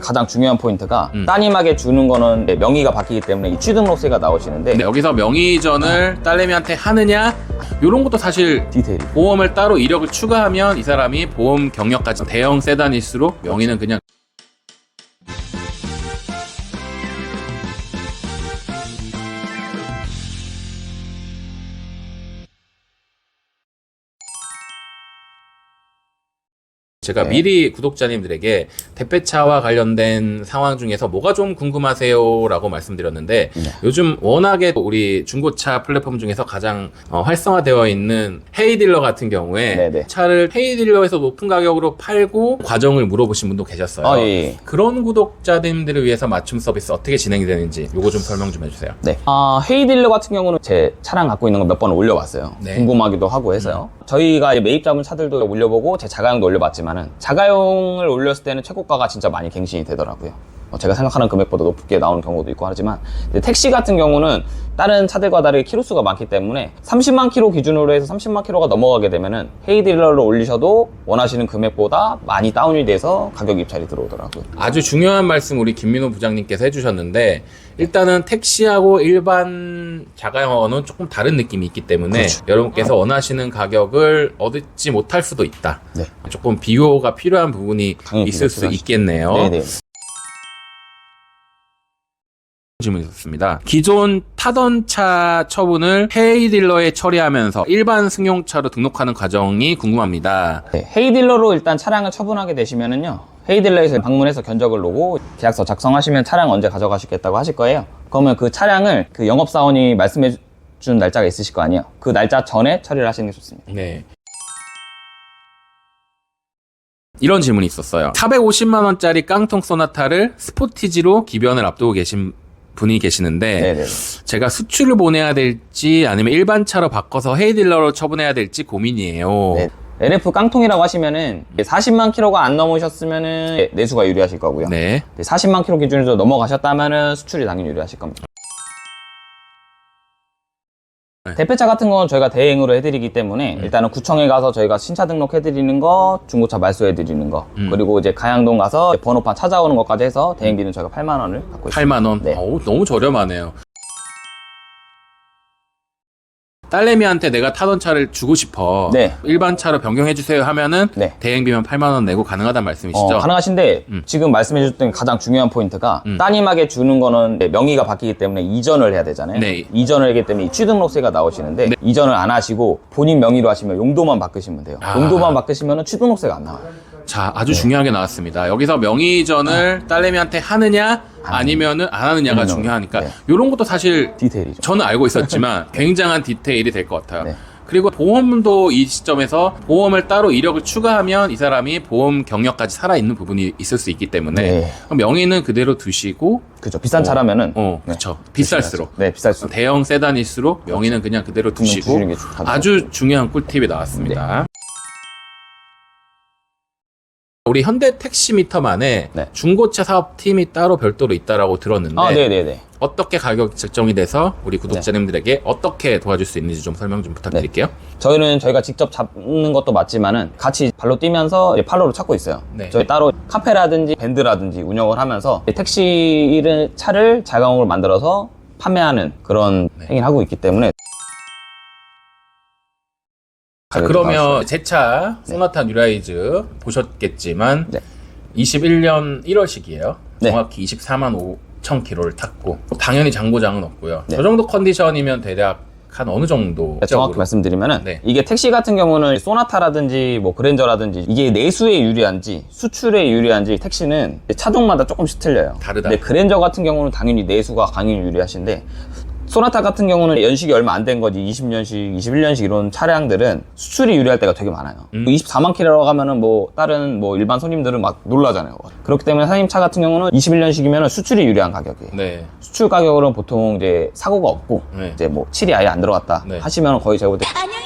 가장 중요한 포인트가 음. 따님에게 주는 거는 명의가 바뀌기 때문에 이 취등록세가 나오시는데 근데 여기서 명의 이전을 딸내미한테 하느냐? 이런 것도 사실 디테일이. 보험을 따로 이력을 추가하면 이 사람이 보험 경력까지 대형 세단일수록 명의는 그냥 제가 네. 미리 구독자님들에게 대패차와 관련된 상황 중에서 뭐가 좀 궁금하세요라고 말씀드렸는데 네. 요즘 워낙에 우리 중고차 플랫폼 중에서 가장 어, 활성화되어 있는 헤이딜러 같은 경우에 네 네. 차를 헤이딜러에서 높은 가격으로 팔고 과정을 물어보신 분도 계셨어요. 아, 예, 예. 그런 구독자님들을 위해서 맞춤 서비스 어떻게 진행이 되는지 요거 좀 설명 좀 해주세요. 네. 아, 헤이딜러 같은 경우는 제 차량 갖고 있는 거 몇 번 올려봤어요. 네. 궁금하기도 하고 해서요. 저희가 매입 잡은 차들도 올려보고 제 자가용도 올려봤지만은 자가용을 올렸을 때는 최고가가 진짜 많이 갱신이 되더라고요. 어, 제가 생각하는 금액보다 높게 나오는 경우도 있고 하지만 택시 같은 경우는 다른 차들과 다르게 키로수가 많기 때문에 30만 키로 기준으로 해서 30만 키로가 넘어가게 되면은 헤이딜러로 올리셔도 원하시는 금액보다 많이 다운이 돼서 가격 입찰이 들어오더라고요. 아주 중요한 말씀 우리 김민호 부장님께서 해주셨는데 일단은 택시하고 일반 자가용어는 조금 다른 느낌이 있기 때문에 그렇죠. 여러분께서 원하시는 가격을 얻지 못할 수도 있다. 네. 조금 비교가 필요한 부분이 있을 수. 있겠네요. 네네. 질문이 있었습니다. 기존 타던 차 처분을 헤이 딜러에 처리하면서 일반 승용차로 등록하는 과정이 궁금합니다. 네, 헤이딜러로 일단 차량을 처분하게 되시면은요. 헤이딜러에서 방문해서 견적을 놓고 계약서 작성하시면 차량 언제 가져가시겠다고 하실 거예요. 그러면 그 차량을 그 영업사원이 말씀해 준 날짜가 있으실 거 아니에요. 그 날짜 전에 처리를 하시는 게 좋습니다. 네. 이런 질문이 있었어요. 450만 원짜리 깡통 소나타를 스포티지로 기변을 앞두고 계신 분이 계시는데 네네. 제가 수출을 보내야 될지 아니면 일반 차로 바꿔서 헤이 딜러로 처분해야 될지 고민이에요. 네. LF 깡통이라고 하시면은 40만 킬로가 안 넘으셨으면은 내수가 유리하실 거고요. 네. 40만 킬로 기준으로 넘어가셨다면은 수출이 당연히 유리하실 겁니다. 네. 대표차 같은 건 저희가 대행으로 해드리기 때문에 음. 일단은 구청에 가서 저희가 신차 등록해드리는 거, 중고차 말소해드리는 거, 음. 그리고 이제 가양동 가서 번호판 찾아오는 것까지 해서 대행비는 저희가 8만 원을 받고 있습니다. 8만 원. 네. 어우, 너무 저렴하네요. 딸내미한테 내가 타던 차를 주고 싶어. 네. 일반 차로 변경해 주세요 하면은 네. 대행비만 8만 원 내고 가능하다는 말씀이시죠? 어, 가능하신데 음. 지금 말씀해 주셨던 가장 중요한 포인트가 음. 따님에게 주는 거는 명의가 바뀌기 때문에 이전을 해야 되잖아요. 네. 이전을 하기 때문에 이 취등록세가 나오시는데 네. 이전을 안 하시고 본인 명의로 하시면 용도만 바꾸시면 돼요. 아. 용도만 바꾸시면 취등록세가 안 나와요. 자, 아주 중요하게 나왔습니다. 여기서 명의전을 아. 딸내미한테 하느냐 아니면은 안 하느냐가 음, 중요하니까 네. 이런 것도 사실 디테일이죠. 저는 알고 있었지만 굉장한 디테일이 될 것 같아요. 네. 그리고 보험도 이 시점에서 보험을 따로 이력을 추가하면 이 사람이 보험 경력까지 살아있는 부분이 있을 수 있기 때문에 네. 명의는 그대로 두시고 그죠. 비싼 차라면은 어, 네. 그쵸. 비쌀수록. 네, 비쌀수록. 대형 세단일수록 명의는 그냥 그대로 두시고 게. 아주 중요한 꿀팁이 나왔습니다. 네. 우리 현대 택시미터만에 네. 중고차 사업팀이 따로 별도로 있다라고 들었는데 아, 네, 네, 네. 어떻게 가격 책정이 돼서 우리 구독자님들에게 어떻게 도와줄 수 있는지 좀 설명 좀 부탁드릴게요. 저희는 저희가 직접 잡는 것도 맞지만은 같이 발로 뛰면서 이제 팔로를 찾고 있어요. 네. 저희 따로 카페라든지 밴드라든지 운영을 하면서 택시 차를 자가용으로 만들어서 판매하는 그런 네. 행위를 하고 있기 때문에 자, 그러면 나왔어요. 제차 소나타 뉴라이즈 보셨겠지만 네. 21년 1월식이에요. 네. 정확히 24만 5천 킬로를 탔고 당연히 장고장은 없고요. 네. 저 정도 컨디션이면 대략 한 어느 정도 정확히 말씀드리면은 네. 이게 택시 같은 경우는 소나타라든지 뭐 그랜저라든지 이게 내수에 유리한지 수출에 유리한지 택시는 차종마다 조금씩 틀려요. 다르다. 근데 그랜저 같은 경우는 당연히 내수가 강히 유리하신데 소나타 같은 경우는 연식이 얼마 안 된 거지 20년식, 21년식 이런 차량들은 수출이 유리할 때가 되게 많아요. 음. 24만 킬로라고 하면은 뭐 다른 뭐 일반 손님들은 막 놀라잖아요. 그렇기 때문에 사장님 차 같은 경우는 21년식이면 수출이 유리한 가격이에요. 네. 수출 가격으로는 보통 이제 사고가 없고 네. 이제 뭐 칠이 아예 안 들어갔다 네. 하시면 거의 제가 볼때 안녕히